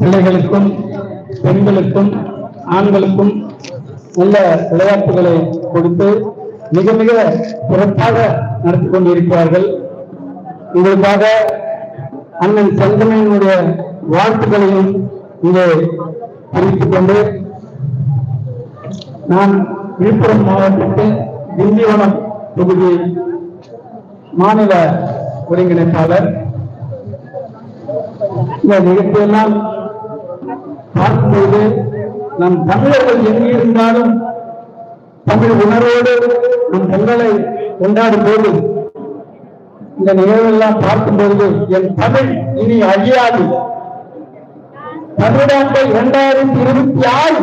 பிள்ளைகளுக்கும் பெண்களுக்கும் ஆண்களுக்கும் நல்ல விளையாட்டுகளை கொடுத்து மிக மிக சிறப்பாக நடத்தி கொண்டிருக்கிறார்கள். உங்களுக்காக அண்ணன் சங்கமையினுடைய வாழ்த்துக்களையும் இங்கே தெரிவித்துக் கொண்டு நான் விழுப்புரம் மாவட்டத்தின் திண்டிவனம் தொகுதி மாநில ஒருங்கிணைப்பாளர் இந்த நிகழ்ச்சியெல்லாம் பார்க்கும்போது நம் தமிழர்கள் எங்கே இருந்தாலும் தமிழ் உணர்வோடு நம் பொங்கலை கொண்டாடும் போது இந்த நிகழ்வெல்லாம் பார்க்கும்போது என் தமிழ் இனி அழியாது. தமிழ்நாட்டை இரண்டாயிரத்தி இருபத்தி ஆறு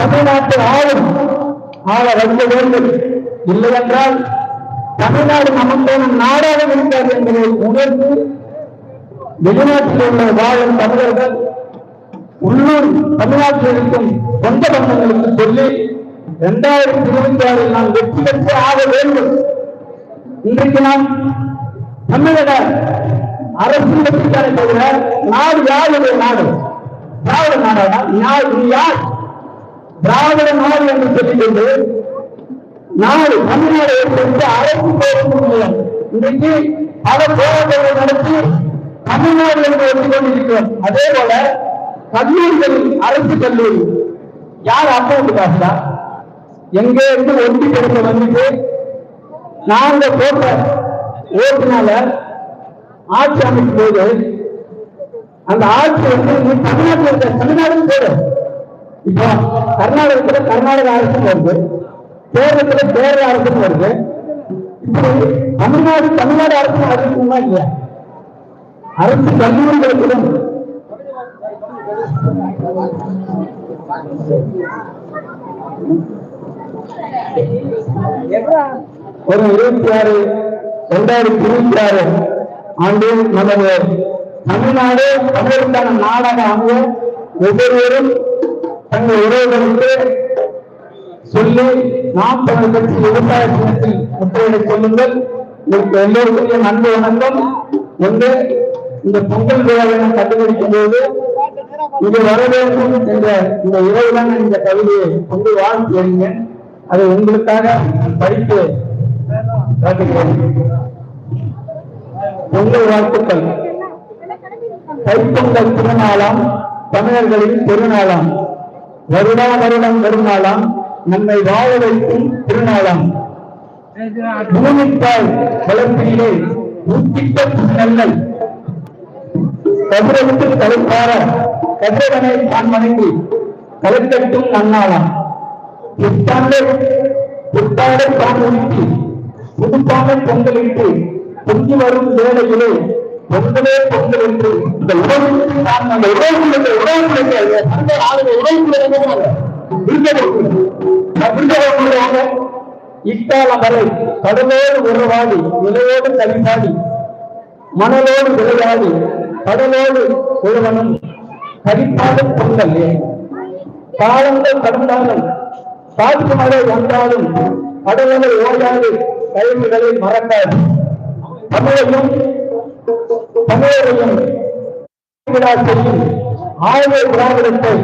தமிழ்நாட்டை ஆளும் ஆள வைக்க வேண்டும். இல்லையென்றால் தமிழ்நாடு நமக்கான நாடாக இருக்காது என்பதை உணர்ந்து வெளிநாட்டில் உள்ள வாழும் தமிழர்கள் உள்ளூர் தமிழ்நாட்டில் இருக்கும் சொந்த பந்தங்களுக்கு சொல்லி இரண்டாயிரத்தி இருபத்தி ஆறில் நாம் வெற்றி பெற்று ஆக வேண்டும். இன்றைக்கு நாம் தமிழக அரசு வெற்றிக்கான தவிர நாடு யாருடைய நாடு? திராவிட நாடாடா யார் யார்? திராவிட நாடு என்று சொல்லிக்கொண்டு நாடு தமிழ்நாடு அரசு பேருக்கு இன்றைக்கு பல போராட்டங்களை நடத்தி தமிழ்நாடு என்று ஒட்டிக் கொண்டிருக்கிறோம் அதே போல கல்லூரிகள் அரசு கல்லூரி யார் அக்கௌண்ட் காசுடா? எங்க இருந்து ஒட்டி கிடைக்க வந்துட்டு நாங்க போட்ட ஓட்டுனால ஆட்சி அமைக்கும் போது அந்த ஆட்சி வந்து நீ தமிழ்நாட்டில் இருக்க தமிழ்நாடு போடு. இப்போ கர்நாடகத்துல கர்நாடக அரசு வருது. கேரளத்துல கேரள அரசு வருது. இப்படி தமிழ்நாடு தமிழ்நாடு அரசு அறிவிக்குமா இல்லையா அரசு கல்லூரிகளுக்கும் ஒரு இருபத்தி ஆறு இரண்டாயிரத்தி இருபத்தி ஆறு ஆண்டு நமது தமிழ்நாடு தமிழருக்கான நாடாக அமைய ஒவ்வொருவரும் தங்கள் உறவுகளுக்கு சொல்லி நாம் தமிழ் கட்சி விவசாய தினத்தில் முற்றுகையிட சொல்லுங்கள். உங்களுக்கு எல்லோருக்கும் என் வணக்கம். என்று இந்த பொங்கல் விழாவை கண்டுபிடிக்கும் போது இது வர வேண்டும் என்ற இந்த இரவுதான் இந்த கவிதையை கொண்டு வாழ்த்து எழுங்க அதை உங்களுக்காக படித்து காட்டுகிறேன். பொங்கல் வாழ்த்துக்கள். தைப்பொங்கல் திருநாளாம் தமிழர்களின் பெருநாளாம் வருடா வருடம் வருநாளாம் நம்மை வாழ வைக்கும் திருநாளாம். பூமிப்பால் வளர்ப்பிலே ஊட்டிட்ட நல்லல் கதிரவிட்டு தலைப்பார கதிரவனை தான் வணங்கி கலக்கட்டும் நன்னாளாம். புத்தாண்டை புத்தாடை தான் புதுப்பாடை பொங்கலிட்டு பொங்கி வரும் வேளையிலே பொங்கலே பொங்கல் என்று இந்த உறவுக்கு நான் அந்த உறவுக்கு இந்த உறவுக்கு அந்த ஆளுங்க உறவுக்கு இட்டாலம் வரை கடலோடு உறவாடி நிலையோடு கலிப்பாடி மணலோடு விளையாடி கடலோடு ஒருவனும் கரிப்பாடும் பொங்கல் காலங்கள் கடந்தாலும் காற்று மழை வந்தாலும் கடலோடு ஓடாது கழிவுகளை மறக்காது. தமிழையும் தமிழரையும் விழா செய்யும் ஆயுத திராவிடத்தை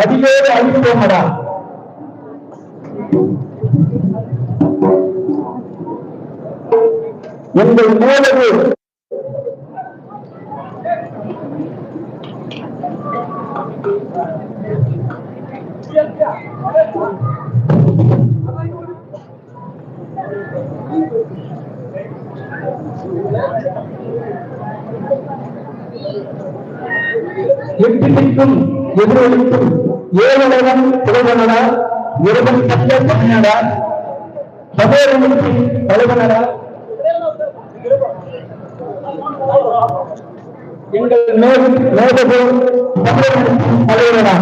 அடியோடு அழிப்போமடா. எங்கள் மேலது எட்டிக்கும் எதிரொலிக்கும் ஏவலகம் புலவனடா இரவன் தக்க தமிழடா சகோதரனுக்கு தலைவனடா. எங்கள் மேலும் மேலதும் தமிழகத்தின் தலைவரடா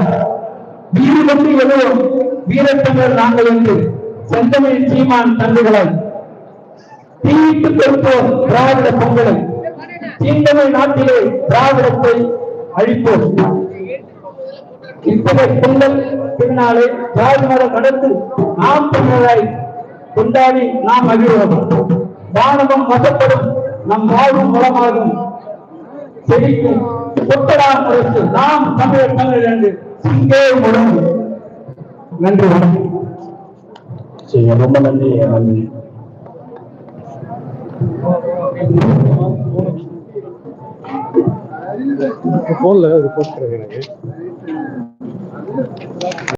வீடு கொண்டு எழுவோம் வீரத்தமிழர் நாங்கள் என்று செந்தமிழ் சீமான் தந்துகளால் தீயிட்டு கொடுப்போம் திராவிட பொங்கலை தீண்டமை நாட்டிலே திராவிடத்தை அழிப்போம் இத்தகைய பொங்கல் திருநாளை ஜாதி மதம் கடந்து நாம் தமிழராய் கொண்டாடி நாம் மகிழ்வோம். வானமும் வசப்படும் நம் வாழ்வும் வளமாகும். செழிக்கும் கொட்டடா முரசு நாம் தமிழர் தமிழர் என்று சிங்கே முழங்கு நன்றி வணக்கம். ரொம்ப நன்றி நன்றி போன்ல ரிப்போர்ட் எனக்கு